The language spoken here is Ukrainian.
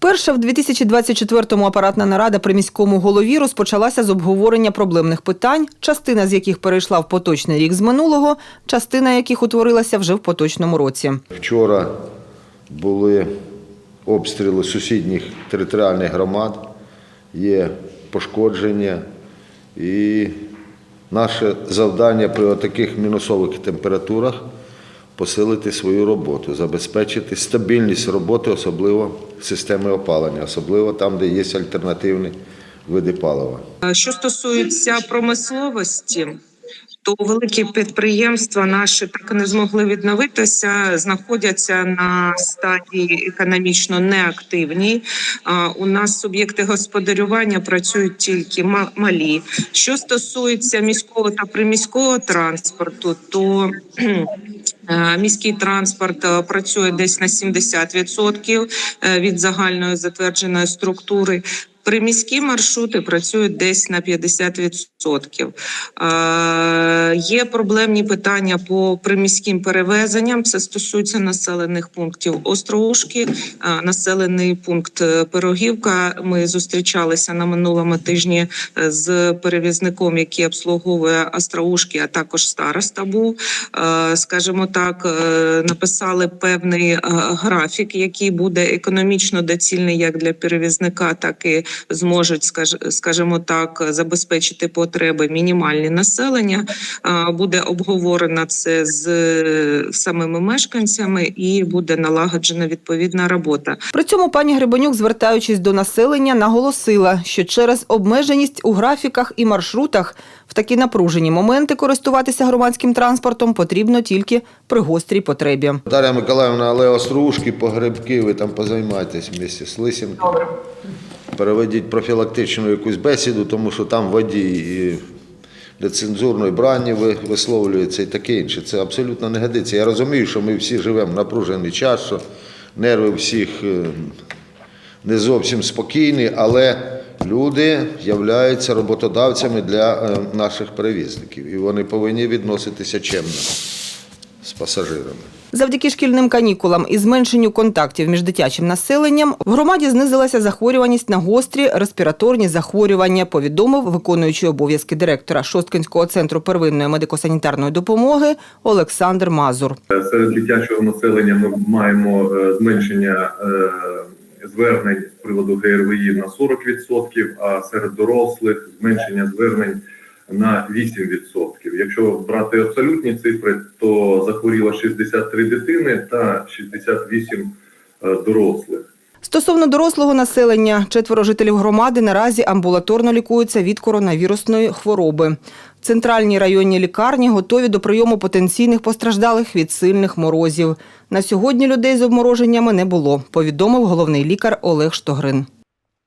Перша в 2024-му апаратна нарада при міському голові розпочалася з обговорення проблемних питань, частина з яких перейшла в поточний рік з минулого, частина яких утворилася вже в поточному році. Вчора були обстріли сусідніх територіальних громад, є пошкодження. І наше завдання при таких мінусових температурах посилити свою роботу, забезпечити стабільність роботи, особливо системи опалення, особливо там, де є альтернативні види палива. Що стосується промисловості, то великі підприємства наші так і не змогли відновитися, знаходяться на стадії економічно неактивній. У нас суб'єкти господарювання працюють тільки ма- малі. Що стосується міського та приміського транспорту, то міський транспорт е, працює десь на 70% е, від загальної затвердженої структури. Приміські маршрути працюють десь на 50%. Е, Є проблемні питання по приміським перевезенням. Це стосується населених пунктів Остроушки, населений пункт е, Пирогівка. Ми зустрічалися на минулому тижні е, з перевізником, який обслуговує Остроушки, а також староста був. Е, Скажімо так, е, написали певний графік, який буде економічно доцільний як для перевізника, так і зможуть, скаж- скажімо так, забезпечити потреби мінімальні населення. Буде обговорено це з самими мешканцями і буде налагоджена відповідна робота. При цьому пані Грибанюк, звертаючись до населення, наголосила, що через обмеженість у графіках і маршрутах в такі напружені моменти користуватися громадським транспортом потрібно тільки при гострій потребі. Дар'я Миколаївна, але острушки, погребки, ви там позаймайтесь місті з Лисенко. Переведіть профілактичну якусь бесіду, тому що там водій нецензурної брані ви- висловлюється і таке інше. Це абсолютно не годиться. Я розумію, що ми всі живемо в напружений час, що нерви всіх е, не зовсім спокійні, але люди являються роботодавцями для е, наших перевізників. І вони повинні відноситися чемно з пасажирами. Завдяки шкільним канікулам і зменшенню контактів між дитячим населенням в громаді знизилася захворюваність на гострі респіраторні захворювання, повідомив виконуючий обов'язки директора Шосткинського центру первинної медико-санітарної допомоги Олександр Мазур. Серед дитячого населення ми маємо е, зменшення е, звернень з приводу ГРВІ на 40%, а серед дорослих зменшення звернень на 8%. Якщо брати абсолютні цифри, то захворіло 63 дитини та 68 е, дорослих. Стосовно дорослого населення, четверо жителів громади наразі амбулаторно лікуються від коронавірусної хвороби. Центральні районні лікарні готові до прийому потенційних постраждалих від сильних морозів. На сьогодні людей з обмороженнями не було, повідомив головний лікар Олег Штогрин.